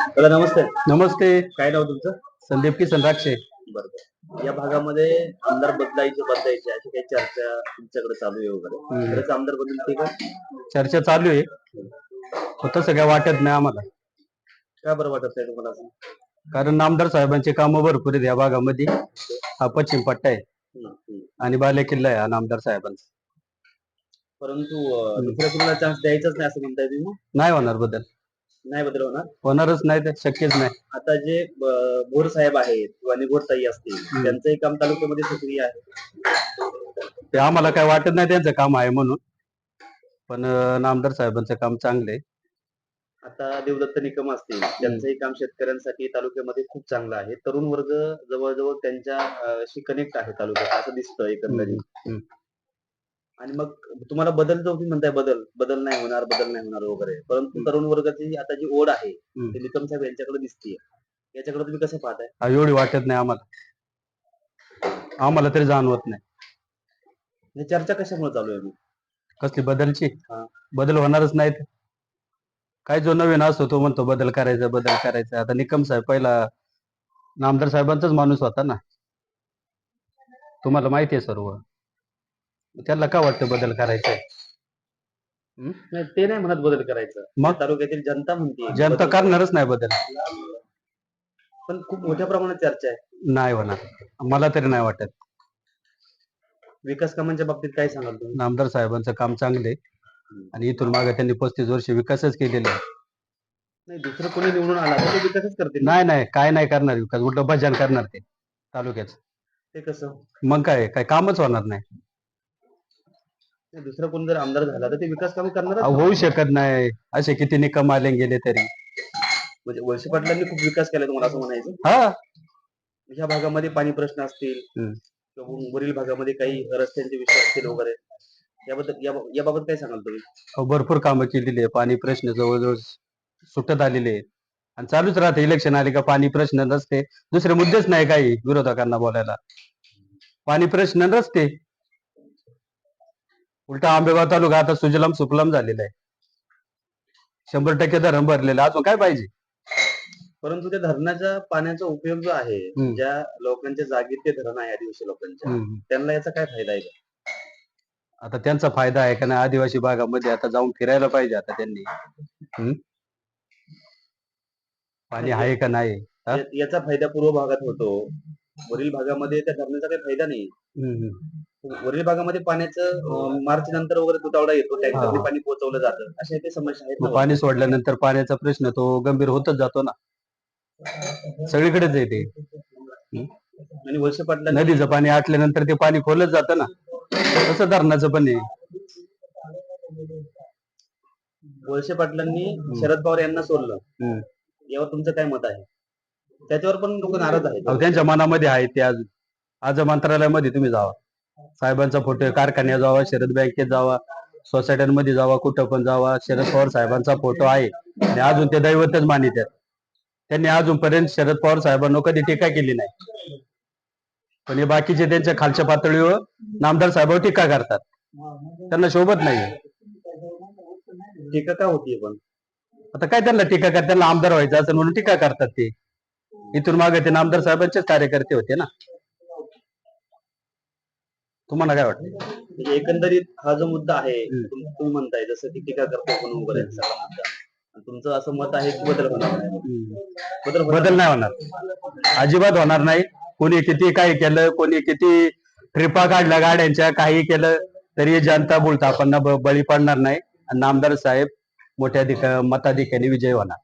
दादा नमस्ते. नमस्ते. काय नाव तुमचं? संदीप किसन राक्षे. बरोबर या भागामध्ये आमदार बदलायचे बदलायचे अशी काही चर्चा तुमच्याकडे चालू आहे वगैरे. खरंच आमदार बदलते का चर्चा चालू आहे. तसं काय वाटत नाही आम्हाला. का बरं वाटत नाही तुम्हाला असं? कारण नामदार साहेबांचे कामं भरपूर आहेत या भागामध्ये. हा पश्चिम पट्टा आहे. हम्म, हम्म. आणि बाले किल्ला आहे हा नामदार साहेबांचा. परंतु अं, दुसऱ्या कुणाला चान्स द्यायचाच नाही असं म्हणताय तुम्ही? नाही होणार बदल. नाही बदल होणार. होणारच नाही तर शक्यच नाही. आता जे अं, भोर साहेब आहेत किंवा निभोर ताई असतील त्यांचंही काम तालुक्यामध्ये सक्रिय आहे. ते आम्हाला काय वाटत नाही त्यांचं काम आहे म्हणून. पण अं, नामदार साहेबांचं काम चांगलं आहे आता देवदत्त निकम असतील त्यांचंही काम शेतकऱ्यांसाठी तालुक्यामध्ये खूप चांगलं आहे. तरुण वर्ग जवळजवळ त्यांच्याशी कनेक्ट आहे तालुक्यात असं दिसतं एकंदरीत. हम्म. आणि मग तुम्हाला बदल जो तुम्ही म्हणताय बदल बदल नाही होणार बदल नाही होणार वगैरे. परंतु. तरुण वर्गाची आता जी ओढ आहे. ती निकम साहेब यांच्याकडे दिसतीये. याच्याकडे तुम्ही कसं पाहताय? हा एवढी वाटत नाही आम्हाला. आम्हाला तरी जाणवत नाही. ही चर्चा कशामुळे चालू आहे मग? कसली बदलची? हा. बदल होणारच नाहीत. काय जो नवीन असतो तो म्हणतो बदल करायचा बदल करायचा. आता निकम साहेब पहिला नामदार साहेबांचाच माणूस होता ना. तुम्हाला माहिती आहे सर्व. त्याला का वाटतं बदल करायचा नाही ते नाही म्हणत बदल करायचं. मग? तालुक्यातील जनता म्हणते. जनता करणारच नाही बदल. पण खूप मोठ्या प्रमाणात चर्चा आहे. नाही होणार. मला तरी नाही वाटत. विकास कामांच्या बाबतीत काय सांगाल तुम्ही? नामदार साहेबांचं काम चांगले आणि इथून मागे त्यांनी पस्तीस वर्ष विकासच केलेले आहे. नाही दुसरं कोणी निवडून आला तर ते विकासच करतील. नाही नाही. काय नाही करणार विकास. उलट भजन करणार ते तालुक्याच. ते कसं? मग काय? काय कामच होणार नाही, दुसरा कोणी जर आमदार झाला तर ते विकास कामे करणार होऊ शकत नाही. असे किती निकम आले गेले तरी. म्हणजे वळसे पाटलांनी खूप विकास केला तुम्हाला असं म्हणायचं? हा. ह्या भागामध्ये पाणी प्रश्न असतील. किंवा वरील भागामध्ये काही रस्त्यांचे विषय असतील वगैरे. याबद्दल या- याबाबत काय सांगाल तुम्ही? अहो, भरपूर कामं केलेली आहे. पाणी प्रश्न जवळजवळ सुटत आलेले आहेत. आणि चालूच राहते. इलेक्शन आले का पाणी प्रश्न नसते. दुसरे मुद्देच नाही काही विरोधकांना बोलायला. पाणी प्रश्न नसते. उलटा आंबेगाव तालुका आता सुजलाम सुफलाम झालेला आहे शंभर टक्के धरण भरलेलं. अजून काय पाहिजे परंतु त्या धरणाच्या पाण्याचा उपयोग जो आहे हम्म. ज्या लोकांच्या जागेत ते धरण आहे आदिवासी लोकांच्या हम्म. त्यांना याचा काय फायदा आहे का? आता त्यांचा फायदा आहे का नाही आदिवासी भागामध्ये आता जाऊन फिरायला पाहिजे आता त्यांनी हम्म? पाणी आहे का नाही हा? या- याचा फायदा पूर्व भागात होतो वरील भागामध्ये त्या धरणाचा काही फायदा नाही हम्म. वरील भागामध्ये पाण्याचं मार्च नंतर वगैरे तुटवडा येतो टँकरने. पाणी पोहोचवलं जातं. अशा काही समस्या आहेत ना पाणी सोडल्यानंतर पाण्याचा प्रश्न तो गंभीर होतच जातो ना. सगळीकडेच आहे ते. आणि वळसे पाटलांनी नदीचं पाणी आटल्यानंतर ते पाणी खोलत जातं ना. तसं धरणाचं पण आहे. वळसे पाटलांनी शरद पवार यांना सोडलं. हम्म. यावर तुमचं काय मत आहे? त्याच्यावर पण लोक नाराज आहेत. अहो, त्यांच्या मनामध्ये आहे ते अजून आज मंत्रालयामध्ये तुम्ही जावा. साहेबांचा फोटो कारखान्यात जावा शरद बँकेत जावा सोसायट्यांमध्ये जावा कुठं पण जावा शरद पवार साहेबांचा फोटो आहे. आणि अजून ते दैवतच मानितात त्यांनी अजूनपर्यंत शरद पवार साहेबांना कधी टीका केली नाही. पण हे बाकीचे त्यांच्या खालच्या पातळीवर नामदार साहेबांवर टीका करतात. त्यांना शोभत नाही टीका का होतीये पण? आता काय त्यांना टीका करतात? त्यांना आमदार व्हायचं असं म्हणून टीका करतात ते. इथून मागे ते नामदार साहेबांचेच कार्यकर्ते होते ना. तुम्हाला काय वाटतं? म्हणजे एकंदरीत हा जो मुद्दा आहे हम्म. तुम- तुम्ही म्हणताय जसं की टीका करतो आपण वगैरे सगळा मुद्दा आणि तुमचं असं मत आहे की बदल होणार नाही? बदल होणार बदल नाही. होणार. अजिबात होणार नाही. कोणी किती काय केलं कोणी किती ट्रिपा काढल्या गाड्यांच्या काही केलं तरी जनता बोलता आपण बळी पडणार नाही. आणि नामदार साहेब मोठ्या अधिक मताधिक्याने विजय होणार.